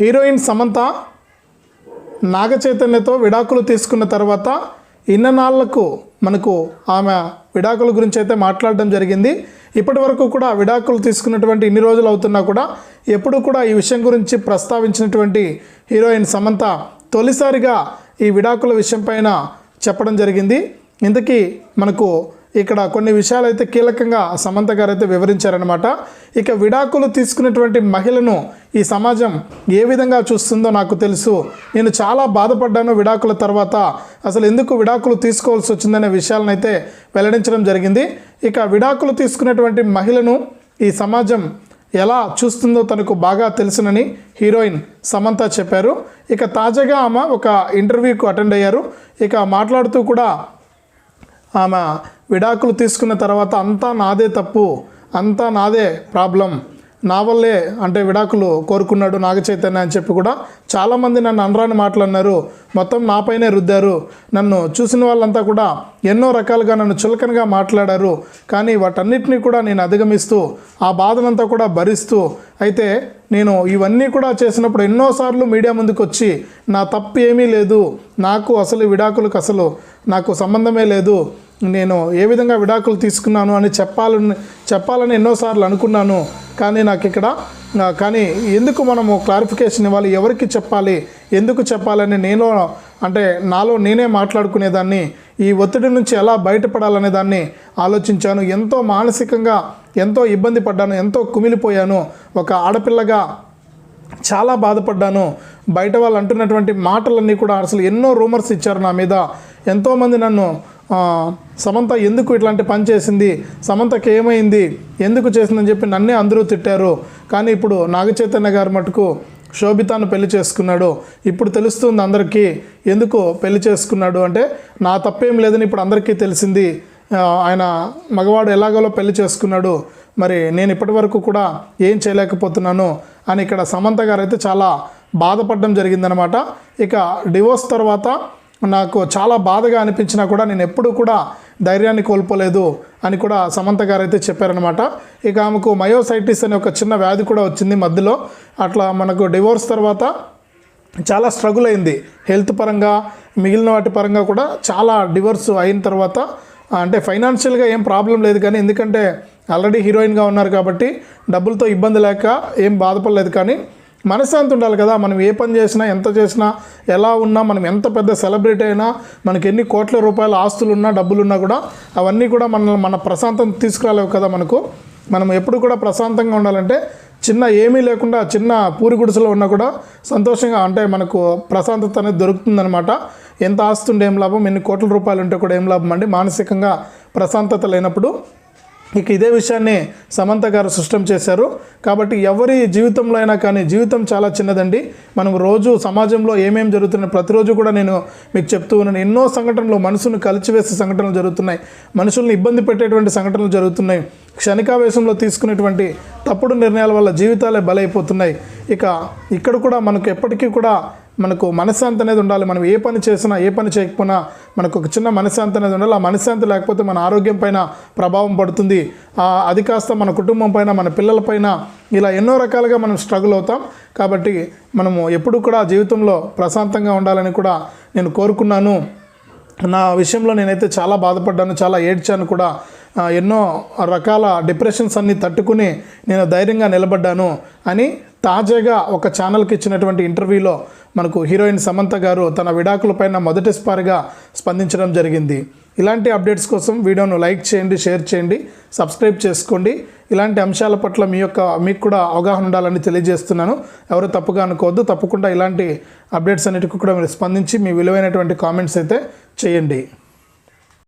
Heroine Samantha నాగచైతన్యతో విడాకులు తీసుకున్న తర్వాత ఇన్ననాళ్ళకు మనకు ఆమె విడాకుల గురించి అయితే మాట్లాడడం జరిగింది. ఇప్పటి వరకు కూడా విడాకులు తీసుకున్నటువంటి ఇన్ని రోజులు అవుతున్నా కూడా ఎప్పుడు కూడా ఈ విషయం గురించి ప్రస్తావించినటువంటి హీరోయిన్ సమంత తొలిసారిగా ఈ విడాకుల విషయం పైన చెప్పడం జరిగింది. ఇంతకీ మనకు ఇక్కడ కొన్ని విషయాలు అయితే కీలకంగా సమంత గారు అయితే వివరించారనమాట ఇక విడాకులు తీసుకున్నటువంటి మహిళను ఈ సమాజం ఏ విధంగా చూస్తుందో నాకు తెలుసు. నేను చాలా బాధపడ్డాను విడాకుల తర్వాత. అసలు ఎందుకు విడాకులు తీసుకోవాల్సి వచ్చిందనే విషయాలను అయితే వెల్లడించడం జరిగింది. ఇక విడాకులు తీసుకున్నటువంటి మహిళను ఈ సమాజం ఎలా చూస్తుందో తనకు బాగా తెలుసునని హీరోయిన్ సమంత చెప్పారు. ఇక తాజాగా ఆమె ఒక ఇంటర్వ్యూకు అటెండ్ అయ్యారు. ఇక మాట్లాడుతూ కూడా ఆమె విడాకులు తీసుకున్న తర్వాత అంతా నాదే తప్పు అంతా నాదే ప్రాబ్లం. నా వల్లే అంటే విడాకులు కోరుకున్నాడు నాగచైతన్య అని చెప్పి కూడా చాలామంది నన్ను అనరాని మాటలు అన్నారు. మొత్తం నాపైనే రుద్దారు. నన్ను చూసిన వాళ్ళంతా కూడా ఎన్నో రకాలుగా నన్ను చులకనగా మాట్లాడారు. కానీ వాటన్నిటినీ కూడా నేను అధిగమిస్తూ ఆ బాధనంతా కూడా భరిస్తూ అయితే నేను ఇవన్నీ కూడా చేసినప్పుడు ఎన్నోసార్లు మీడియా ముందుకు వచ్చి నా తప్పు ఏమీ లేదు. నాకు అసలు విడాకులకు అసలు నాకు సంబంధమే లేదు. నేను ఏ విధంగా విడాకులు తీసుకున్నాను అని చెప్పాలని చెప్పాలని ఎన్నోసార్లు అనుకున్నాను. కానీ నాకు ఇక్కడ కానీ ఎందుకు మనము క్లారిఫికేషన్ ఇవ్వాలి? ఎవరికి చెప్పాలి? ఎందుకు చెప్పాలని నేను అంటే నాలో నేనే మాట్లాడుకునేదాన్ని ఈ ఒత్తిడి నుంచి ఎలా బయటపడాలనే దాన్ని ఆలోచించాను. ఎంతో మానసికంగా ఎంతో ఇబ్బంది పడ్డాను ఎంతో కుమిలిపోయాను. ఒక ఆడపిల్లగా చాలా బాధపడ్డాను. బయట వాళ్ళు అంటున్నటువంటి మాటలన్నీ కూడా అసలు ఎన్నో రూమర్స్ ఇచ్చారు నా మీద. ఎంతోమంది నన్ను సమంత ఎందుకు ఇట్లాంటి పని చేసింది? సమంతకి ఏమైంది? ఎందుకు చేసిందని చెప్పి నన్నే అందరూ తిట్టారు. కానీ ఇప్పుడు నాగచైతన్య గారు మటుకు శోభితాను పెళ్ళి చేసుకున్నాడు. ఇప్పుడు తెలుస్తుంది అందరికీ ఎందుకు పెళ్ళి చేసుకున్నాడు అంటే నా తప్పేం లేదని ఇప్పుడు అందరికీ తెలిసింది. ఆయన మగవాడు ఎలాగోలో పెళ్ళి చేసుకున్నాడు. మరి నేను ఇప్పటి వరకు కూడా ఏం చేయలేకపోతున్నాను అని ఇక్కడ సమంత గారు అయితే చాలా బాధపడడం జరిగిందనమాట ఇక డివోర్స్ తర్వాత నాకు చాలా బాధగా అనిపించినా కూడా నేను ఎప్పుడూ కూడా ధైర్యాన్ని కోల్పోలేదు అని కూడా సమంత గారు అయితే చెప్పారనమాట ఇక ఆమెకు మయోసైటిస్ అనే ఒక చిన్న వ్యాధి కూడా వచ్చింది మధ్యలో. అట్లా మనకు డివోర్స్ తర్వాత చాలా స్ట్రగుల్ అయింది. హెల్త్ పరంగా మిగిలిన వాటి పరంగా కూడా చాలా డివోర్స్ అయిన తర్వాత అంటే ఫైనాన్షియల్గా ఏం ప్రాబ్లం లేదు కానీ ఎందుకంటే ఆల్రెడీ హీరోయిన్గా ఉన్నారు కాబట్టి డబ్బులతో ఇబ్బంది లేక ఏం బాధపడలేదు కానీ మనశ్శాంతి ఉండాలి కదా. మనం ఏ పని చేసినా ఎంత చేసినా ఎలా ఉన్నా మనం ఎంత పెద్ద సెలబ్రిటీ అయినా మనకి ఎన్ని కోట్ల రూపాయల ఆస్తులు ఉన్నా డబ్బులు ఉన్నా కూడా అవన్నీ కూడా మన మన ప్రశాంతం తీసుకురాలేవు కదా మనకు. మనం ఎప్పుడు కూడా ప్రశాంతంగా ఉండాలంటే చిన్న ఏమీ లేకుండా చిన్న పూరి గుడిసెలో ఉన్నా కూడా సంతోషంగా అంటే మనకు ప్రశాంతత అనేది దొరుకుతుందనమాట ఎంత ఆస్తుండే ఏం లాభం? ఎన్ని కోట్ల రూపాయలు ఉంటే కూడా ఏం లాభం అండి? మానసికంగా ప్రశాంతత లేనప్పుడు ఇక ఇదే విషయాన్ని సమంత గారు సృష్టం చేశారు. కాబట్టి ఎవరి జీవితంలో అయినా కానీ జీవితం చాలా చిన్నదండి. మనం రోజు సమాజంలో ఏమేం జరుగుతున్నాయి ప్రతిరోజు కూడా నేను మీకు చెప్తూ ఉన్నాను. ఎన్నో సంఘటనలు మనసును కలిచివేసే సంఘటనలు జరుగుతున్నాయి. మనుషుల్ని ఇబ్బంది పెట్టేటువంటి సంఘటనలు జరుగుతున్నాయి. క్షణికావేశంలో తీసుకునేటువంటి తప్పుడు నిర్ణయాల వల్ల జీవితాలే బలైపోతున్నాయి. ఇక ఇక్కడ కూడా మనకు ఎప్పటికీ కూడా మనకు మనశ్శాంతి అనేది ఉండాలి. మనం ఏ పని చేసినా ఏ పని చేయకపోయినా మనకు ఒక చిన్న మనశ్శాంతి అనేది ఉండాలి. ఆ మనశ్శాంతి లేకపోతే మన ఆరోగ్యం పైన ప్రభావం పడుతుంది. అది కాస్త మన కుటుంబం పైన మన పిల్లల పైన ఇలా ఎన్నో రకాలుగా మనం స్ట్రగుల్ అవుతాం. కాబట్టి మనము ఎప్పుడు కూడా జీవితంలో ప్రశాంతంగా ఉండాలని కూడా నేను కోరుకున్నాను. నా విషయంలో నేనైతే చాలా బాధపడ్డాను చాలా ఏడ్చాను కూడా. ఎన్నో రకాల డిప్రెషన్స్ అన్ని తట్టుకుని నేను ధైర్యంగా నిలబడ్డాను అని తాజాగా ఒక ఛానల్కి ఇచ్చినటువంటి ఇంటర్వ్యూలో మనకు హీరోయిన్ సమంత గారు తన విడాకులపైన మొదటిసారిగా స్పందించడం జరిగింది. ఇలాంటి అప్డేట్స్ కోసం వీడియోను లైక్ చేయండి షేర్ చేయండి సబ్స్క్రైబ్ చేసుకోండి. ఇలాంటి అంశాల పట్ల మీ యొక్క మీకు కూడా అవగాహన ఉండాలని తెలియజేస్తున్నాను. ఎవరు తప్పుగా అనుకోవద్దు. తప్పకుండా ఇలాంటి అప్డేట్స్ అన్నిటికీ కూడా మీరు స్పందించి మీ విలువైనటువంటి కామెంట్స్ అయితే చేయండి.